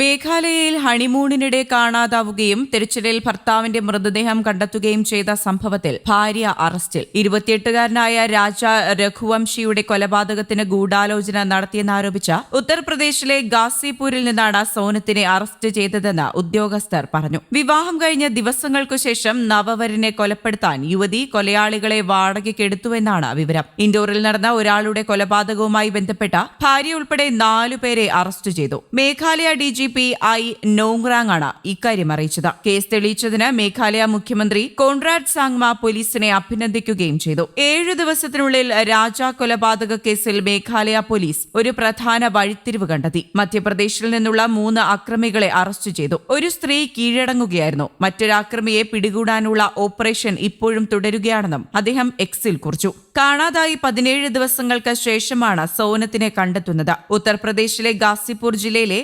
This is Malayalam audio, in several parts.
മേഘാലയയിൽ ഹണിമൂണിനിടെ കാണാതാവുകയും തിരച്ചിലിൽ ഭർത്താവിന്റെ മൃതദേഹം കണ്ടെത്തുകയും ചെയ്ത സംഭവത്തിൽ ഭാര്യ അറസ്റ്റിൽ. ഇരുപത്തിയെട്ടുകാരനായ രാജ രഘുവംശിയുടെ കൊലപാതകത്തിന് ഗൂഢാലോചന നടത്തിയെന്നാരോപിച്ച ഉത്തർപ്രദേശിലെ ഗാസിപൂരിൽ നിന്നാണ് സോനത്തിനെ അറസ്റ്റ് ചെയ്തതെന്ന് ഉദ്യോഗസ്ഥർ പറഞ്ഞു. വിവാഹം കഴിഞ്ഞ ദിവസങ്ങൾക്കു ശേഷം നവവരനെ കൊലപ്പെടുത്താൻ യുവതി കൊലയാളികളെ വാടകയ്ക്കെടുത്തുവെന്നാണ് വിവരം. ഇൻഡോറിൽ നടന്ന ഒരാളുടെ കൊലപാതകവുമായി ബന്ധപ്പെട്ട ഭാര്യ ഉൾപ്പെടെ നാലുപേരെ അറസ്റ്റ് ചെയ്തു. Meghalaya D G P I നോങ്റാങ്ങാണ് ഇക്കാര്യം അറിയിച്ചത്. കേസ് തെളിയിച്ചതിന് മേഘാലയ മുഖ്യമന്ത്രി കോൺറാഡ് സാങ്മ പോലീസിനെ അഭിനന്ദിക്കുകയും ചെയ്തു. ഏഴു ദിവസത്തിനുള്ളിൽ രാജ കൊലപാതക കേസിൽ മേഘാലയ പോലീസ് ഒരു പ്രധാന വഴിത്തിരിവ് കണ്ടെത്തി. മധ്യപ്രദേശിൽ നിന്നുള്ള മൂന്ന് അക്രമികളെ അറസ്റ്റ് ചെയ്തു. ഒരു സ്ത്രീ കീഴടങ്ങുകയായിരുന്നു. മറ്റൊരു അക്രമിയെ പിടികൂടാനുള്ള ഓപ്പറേഷൻ ഇപ്പോഴും തുടരുകയാണെന്നും അദ്ദേഹം എക്സിൽ കുറിച്ചു. കാണാതായി പതിനേഴ് ദിവസങ്ങൾക്ക് ശേഷമാണ് സോനത്തിനെ കണ്ടെത്തുന്നത്. ഉത്തർപ്രദേശിലെ ഗാസിപൂർ ജില്ലയിലെ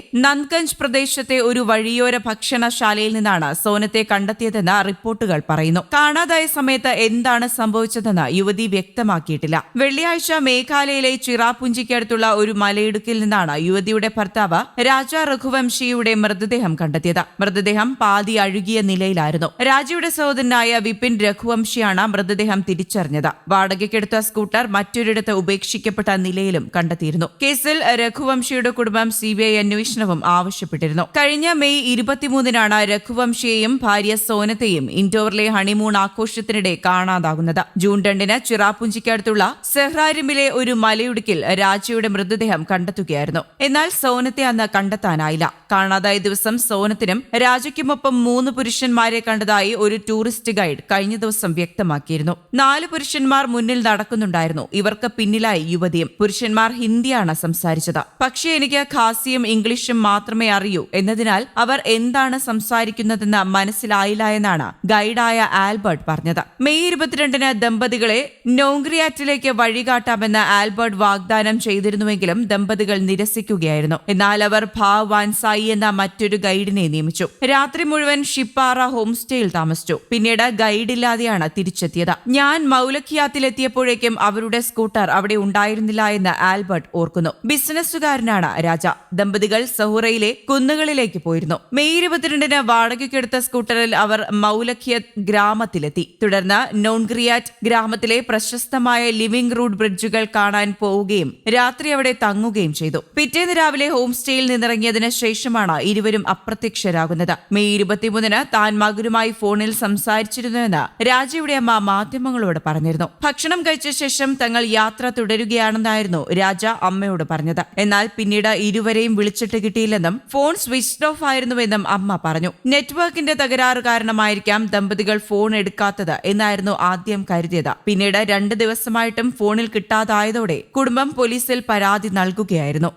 നന്ദ്ഗഞ്ച് പ്രദേശത്തെ ഒരു വഴിയോര ഭക്ഷണശാലയിൽ നിന്നാണ് സോനത്തെ കണ്ടെത്തിയതെന്ന് റിപ്പോർട്ടുകൾ പറയുന്നു. കാണാതായ സമയത്ത് എന്താണ് സംഭവിച്ചതെന്ന് യുവതി വ്യക്തമാക്കിയിട്ടില്ല. വെള്ളിയാഴ്ച മേഘാലയയിലെ ചിറാപുഞ്ചിക്കടുത്തുള്ള ഒരു മലയിടുക്കിൽ നിന്നാണ് യുവതിയുടെ ഭർത്താവ് രാജ രഘുവംശിയുടെ മൃതദേഹം കണ്ടെത്തിയത്. മൃതദേഹം പാതി അഴുകിയ നിലയിലായിരുന്നു. രാജയുടെ സഹോദരനായ വിപിൻ രഘുവംശിയാണ് മൃതദേഹം തിരിച്ചറിഞ്ഞത്. വാടകയ്ക്കെടുത്ത സ്കൂട്ടർ മറ്റൊരിടത്ത് ഉപേക്ഷിക്കപ്പെട്ട നിലയിലും കണ്ടെത്തിയിരുന്നു. കേസിൽ രഘുവംശിയുടെ കുടുംബം സിബിഐ അന്വേഷണവും ആവശ്യപ്പെട്ടിരുന്നു. കഴിഞ്ഞ മെയ് ഇരുപത്തിമൂന്നിനാണ് രഘുവംശിയെയും ഭാര്യ സോനത്തെയും ഇൻഡോറിലെ ഹണിമൂൺ ആഘോഷത്തിനിടെ കാണാതാകുന്നത്. ജൂൺ രണ്ടിന് ചിറാപുഞ്ചിക്കടുത്തുള്ള സെഹ്റാരിമിലെ ഒരു മലയിടുക്കിൽ രാജയുടെ മൃതദേഹം കണ്ടെത്തുകയായിരുന്നു. എന്നാൽ സോനത്തെ അന്ന് കണ്ടെത്താനായില്ല. കാണാതായ ദിവസം സോനത്തിനും രാജയ്ക്കുമൊപ്പം മൂന്ന് പുരുഷന്മാരെ കണ്ടതായി ഒരു ടൂറിസ്റ്റ് ഗൈഡ് കഴിഞ്ഞ ദിവസം വ്യക്തമാക്കിയിരുന്നു. നാല് പുരുഷന്മാർ മുന്നിൽ നടക്കുന്നുണ്ടായിരുന്നു. ഇവർക്ക് പിന്നിലായി യുവതിയും. പുരുഷന്മാർ ഹിന്ദിയാണ് സംസാരിച്ചത്. പക്ഷേ എനിക്ക് ഖാസിയും ഇംഗ്ലീഷും മാത്രമേ അറിയൂ. എന്നതിനാൽ അവർ എന്താണ് സംസാരിക്കുന്നതെന്ന് മനസ്സിലായില്ല എന്നാണ് ഗൈഡായ ആൽബർട്ട് പറഞ്ഞത്. മെയ് ഇരുപത്തിരണ്ടിന് ദമ്പതികളെ നോങ്ക്രിയാറ്റിലേക്ക് വഴികാട്ടാമെന്ന് ആൽബർട്ട് വാഗ്ദാനം ചെയ്തിരുന്നുവെങ്കിലും ദമ്പതികൾ നിരസിക്കുകയായിരുന്നു. എന്നാൽ അവർ ഭാവ് വാൻസായി എന്ന മറ്റൊരു ഗൈഡിനെ നിയമിച്ചു. രാത്രി മുഴുവൻ ഷിപ്പാറ ഹോം സ്റ്റേയിൽ താമസിച്ചു. പിന്നീട് ഗൈഡില്ലാതെയാണ് തിരിച്ചെത്തിയത്. ഞാൻ മൗലഖിയാത്തിലെത്തിയപ്പോഴേക്കും അവരുടെ സ്കൂട്ടർ അവിടെ ഉണ്ടായിരുന്നില്ല എന്ന് ആൽബർട്ട് ഓർക്കുന്നു. ബിസിനസ്സുകാരനാണ് രാജ. ദമ്പതികൾ സഹുറയിലെ കുന്നുകളിലേക്ക് പോയിരുന്നു. മെയ് ഇരുപത്തിരണ്ടിന് വാടകയ്ക്കെടുത്ത സ്കൂട്ടറിൽ അവർ മൗലഖിയത് ഗ്രാമത്തിലെത്തി. തുടർന്ന് നോൺഗ്രിയാറ്റ് ഗ്രാമത്തിലെ പ്രശസ്തമായ ലിവിംഗ് റൂഡ് ബ്രിഡ്ജുകൾ കാണാൻ പോവുകയും രാത്രി അവിടെ തങ്ങുകയും ചെയ്തു. പിറ്റേന്ന് രാവിലെ ഹോം സ്റ്റേയിൽ നിന്നിറങ്ങിയതിന് ശേഷമാണ് ഇരുവരും അപ്രത്യക്ഷരാകുന്നത്. മെയ് ഇരുപത്തിമൂന്നിന് താൻ മകരുമായി ഫോണിൽ സംസാരിച്ചിരുന്നുവെന്ന് രാജയുടെ അമ്മ മാധ്യമങ്ങളോട് പറഞ്ഞിരുന്നു. ഭക്ഷണം കഴിച്ച ശേഷം തങ്ങൾ യാത്ര തുടരുകയാണെന്നായിരുന്നു രാജ അമ്മയോട് പറഞ്ഞത്. എന്നാൽ പിന്നീട് ഇരുവരെയും വിളിച്ചിട്ട് കിട്ടിയില്ലെന്നും ഫോൺ സ്വിച്ച് ഓഫ് ആയിരുന്നുവെന്നും അമ്മ പറഞ്ഞു. നെറ്റ്വർക്കിന്റെ തകരാറ് കാരണമായിരിക്കാം ദമ്പതികൾ ഫോൺ എടുക്കാത്തത് എന്നായിരുന്നു ആദ്യം കരുതിയത്. പിന്നീട് രണ്ട് ദിവസമായിട്ടും ഫോണിൽ കിട്ടാതായതോടെ കുടുംബം പോലീസിൽ പരാതി നൽകുകയായിരുന്നു.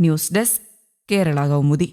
News desk Kerala Kaumudi.